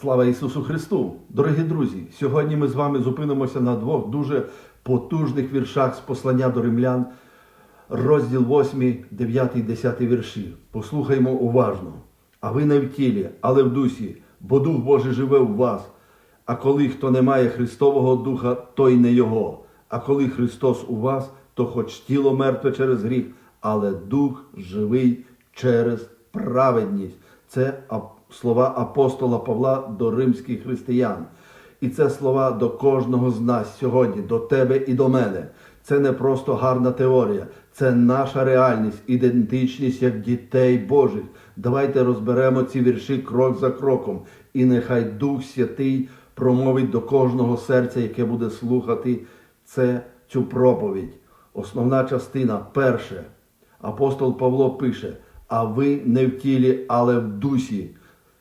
Слава Ісусу Христу! Дорогі друзі! Сьогодні ми з вами зупинимося на двох дуже потужних віршах з послання до римлян, розділ 8, 9, 10 вірші. Послухаймо уважно. А ви не в тілі, але в дусі, бо Дух Божий живе в вас. А коли хто не має Христового Духа, той не Його. А коли Христос у вас, то хоч тіло мертве через гріх, але Дух живий через праведність. Це ап- слова апостола Павла до римських християн. І це слова до кожного з нас сьогодні, до тебе і до мене. Це не просто гарна теорія, це наша реальність, ідентичність як дітей Божих. Давайте розберемо ці вірші крок за кроком, і нехай Дух Святий промовить до кожного серця, яке буде слухати це, цю проповідь. Основна частина перше. Апостол Павло пише: а ви не в тілі, але в дусі.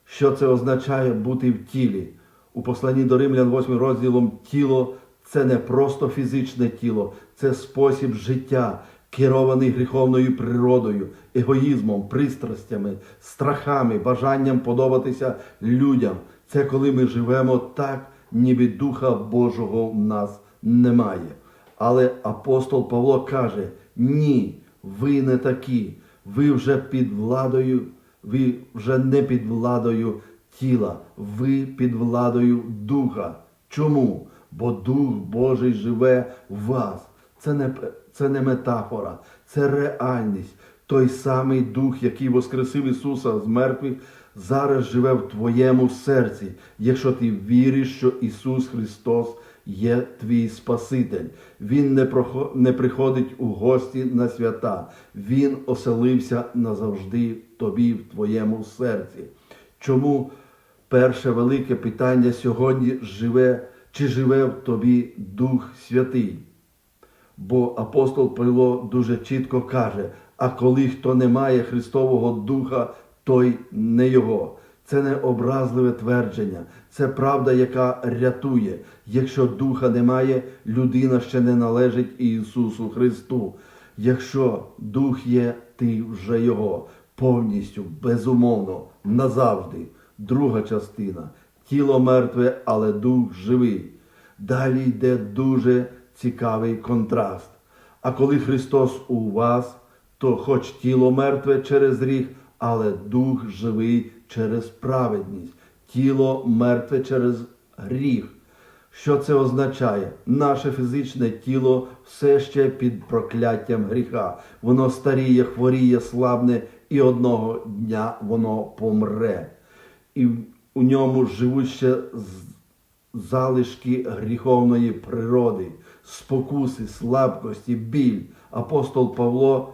Що це означає бути в тілі? У посланні до Римлян 8 розділом тіло це не просто фізичне тіло, це спосіб життя, керований гріховною природою, егоїзмом, пристрастями, страхами, бажанням подобатися людям. Це коли ми живемо так, ніби Духа Божого в нас немає. Але апостол Павло каже: ні, ви не такі, ви вже під владою, ви вже не під владою тіла, ви під владою Духа. Чому? Бо Дух Божий живе в вас. Це не, це не метафора, це реальність. Той самий Дух, який воскресив Ісуса з мертвих, зараз живе в твоєму серці, якщо ти віриш, що Ісус Христос є твій Спаситель. Він не, не приходить у гості на свята. Він оселився назавжди тобі, в твоєму серці. Чому перше велике питання сьогодні живе, чи живе в тобі Дух Святий? Бо апостол Павло дуже чітко каже: а коли хто не має Христового Духа, той не його. Це не образливе твердження, це правда, яка рятує. Якщо духа немає, людина ще не належить Ісусу Христу. Якщо дух є, ти вже Його повністю, безумовно, назавжди. Друга частина тіло мертве, але дух живий. Далі йде дуже цікавий контраст. А коли Христос у вас, то хоч тіло мертве через гріх, але дух живий через праведність, тіло мертве через гріх. Що це означає? Наше фізичне тіло все ще під прокляттям гріха. Воно старіє, хворіє, слабне, і одного дня воно помре. І у ньому живуть ще залишки гріховної природи, спокуси, слабкості, біль. Апостол Павло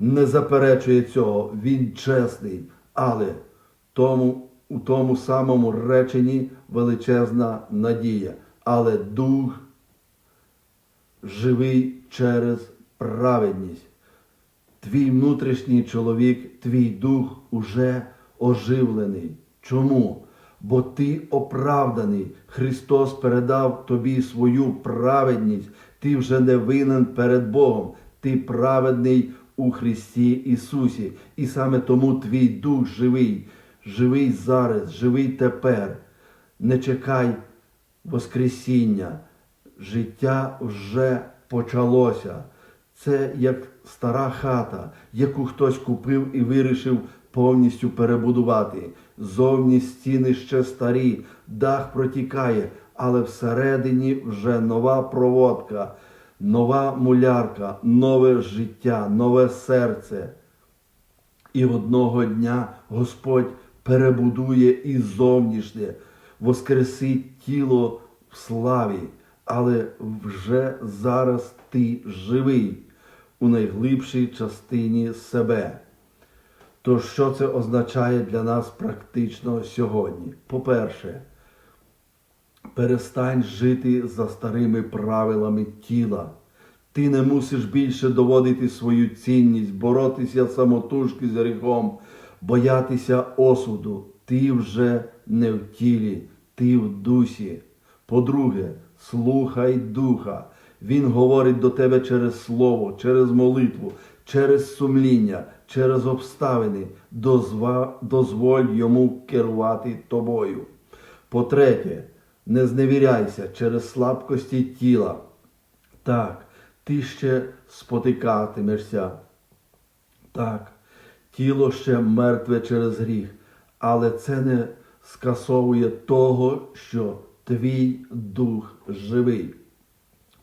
не заперечує цього, він чесний, але тому, у тому самому реченні величезна надія. Але дух живий через праведність. Твій внутрішній чоловік, твій дух уже оживлений. Чому? Бо ти оправданий. Христос передав тобі свою праведність. Ти вже не винен перед Богом. Ти праведний у Христі Ісусі. І саме тому твій дух живий, живий зараз, живий тепер. Не чекай Воскресіння. Життя вже почалося. Це як стара хата, яку хтось купив і вирішив повністю перебудувати. Зовні стіни ще старі, дах протікає, але всередині вже нова проводка, нова мулярка, нове життя, нове серце. І одного дня Господь перебудує і зовнішнє, воскресить тіло в славі, але вже зараз ти живий у найглибшій частині себе. То що це означає для нас практично сьогодні? По-перше, перестань жити за старими правилами тіла. Ти не мусиш більше доводити свою цінність, боротися самотужки з гріхом, боятися осуду. Ти вже не в тілі, ти в дусі. По-друге, слухай духа. Він говорить до тебе через слово, через молитву, через сумління, через обставини. Дозва- дозволь йому керувати тобою. По-третє, не зневіряйся через слабкості тіла. Так, ти ще спотикатимешся. Так, тіло ще мертве через гріх, але це не скасовує того, що твій дух живий.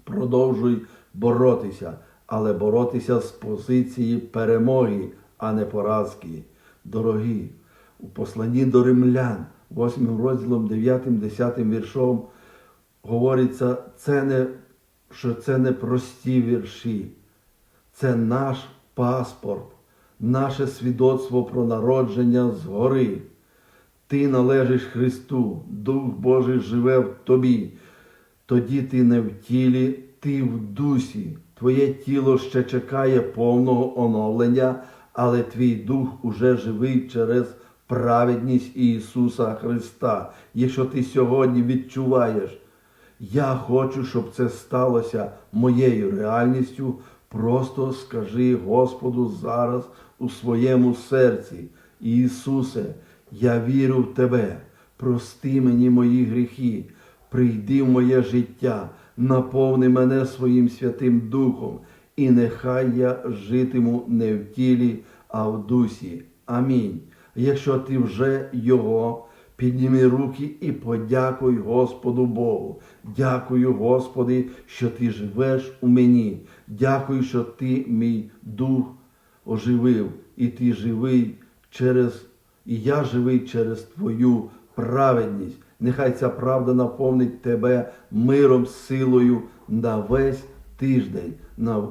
Продовжуй боротися, але боротися з позиції перемоги, а не поразки. Дорогі, у посланні до римлян, 8 розділом 9, 10 віршом, говориться, це не, що це не прості вірші, це наш паспорт, наше свідоцтво про народження згори. Ти належиш Христу, Дух Божий живе в тобі. Тоді ти не в тілі, ти в дусі. Твоє тіло ще чекає повного оновлення, але твій дух уже живий через праведність Ісуса Христа. Якщо ти сьогодні відчуваєш, я хочу, щоб це сталося моєю реальністю. Просто скажи Господу зараз у своєму серці, Ісусе, я вірю в Тебе, прости мені мої гріхи, прийди в моє життя, наповни мене своїм Святим Духом, і нехай я житиму не в тілі, а в дусі. Амінь. Якщо ти вже Його, Підніми руки і подякуй Господу Богу. Дякую, Господи, що Ти живеш у мені. Дякую, що Ти мій дух оживив, і Ти живий через, і я живий через Твою праведність. Нехай ця правда наповнить тебе миром, силою на весь тиждень, на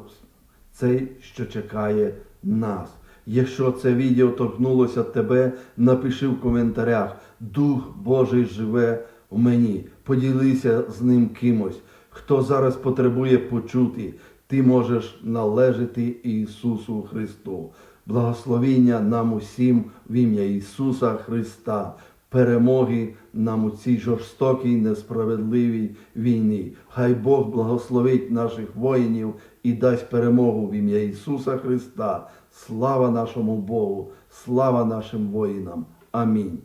цей, що чекає нас. Якщо це відео торкнулося тебе, напиши в коментарях. Дух Божий живе в мені. Поділися з ним кимось. Хто зараз потребує почути, ти можеш належати Ісусу Христу. Благословіння нам усім в ім'я Ісуса Христа. Перемоги нам у цій жорстокій, несправедливій війні. Хай Бог благословить наших воїнів і дасть перемогу в ім'я Ісуса Христа. Слава нашому Богу, слава нашим воїнам. Амінь.